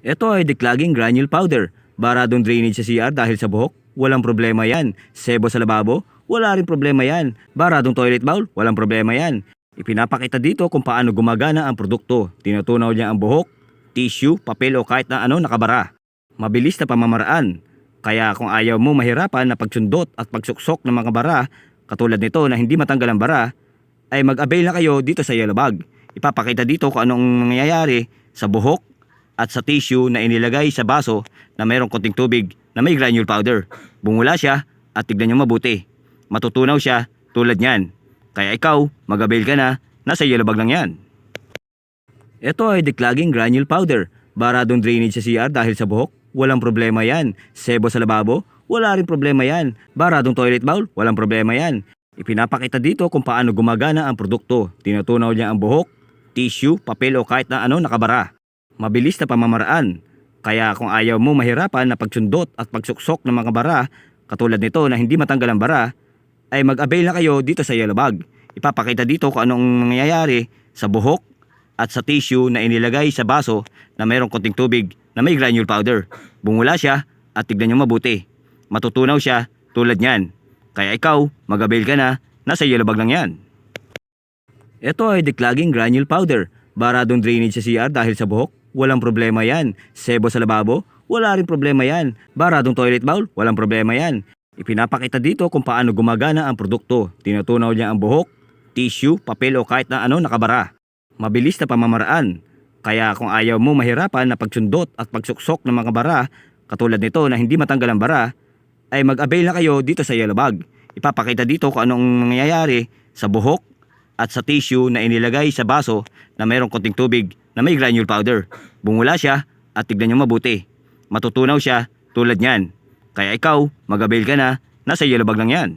Ito ay declogging granule powder. Baradong drainage sa CR dahil sa buhok? Walang problema yan. Sebo sa lababo? Wala rin problema yan. Baradong toilet bowl? Walang problema yan. Ipinapakita dito kung paano gumagana ang produkto. Tinutunaw niya ang buhok, tissue, papel o kahit na ano nakabara. Mabilis na pamamaraan. Kaya kung ayaw mo mahirapan na pagsundot at pagsuksok ng mga bara, katulad nito na hindi matanggal ang bara, ay mag-avail na kayo dito sa Yellow Bag. Ipapakita dito kung anong nangyayari sa buhok at sa tissue na inilagay sa baso na mayroong konting tubig na may granule powder. Bumula siya at tignan nyo mabuti. Matutunaw siya tulad niyan. Kaya ikaw, mag-avail ka na, nasa Yellow Bag lang yan. Ito ay declogging granule powder. Baradong drainage sa CR dahil sa buhok? Walang problema yan. Sebo sa lababo? Wala rin problema yan. Baradong toilet bowl? Walang problema yan. Ipinapakita dito kung paano gumagana ang produkto. Tinutunaw niya ang buhok, tissue, papel o kahit na ano nakabara. Mabilis na pamamaraan. Kaya kung ayaw mo mahirapan na pagsundot at pagsuksok ng mga bara, katulad nito na hindi matanggal ang bara, ay mag-avail na kayo dito sa Yellow Bag. Ipapakita dito kung anong nangyayari sa buhok at sa tissue na inilagay sa baso na mayroong konting tubig na may granule powder. Bumula siya at tignan nyo mabuti. Matutunaw siya tulad niyan. Kaya ikaw, mag-avail ka na, nasa yellow bag lang yan. Ito ay declogging granule powder. Baradong drainage sa CR dahil sa buhok? Walang problema yan. Sebo sa lababo? Wala rin problema yan. Baradong toilet bowl? Walang problema yan. Ipinapakita dito kung paano gumagana ang produkto. Tinutunaw niya ang buhok, tissue, papel o kahit na ano nakabara. Mabilis na pamamaraan. Kaya kung ayaw mo mahirapan na pagsundot at pagsuksok ng mga bara, katulad nito na hindi matanggal ang bara, ay mag-avail na kayo dito sa Yellow Bag. Ipapakita dito kung anong nangyayari sa buhok at sa tissue na inilagay sa baso na mayroong konting tubig na may granule powder. Bumula siya at tignan nyo mabuti. Matutunaw siya tulad niyan. Kaya ikaw, mag-avail ka na, nasa Yellow Bag lang yan.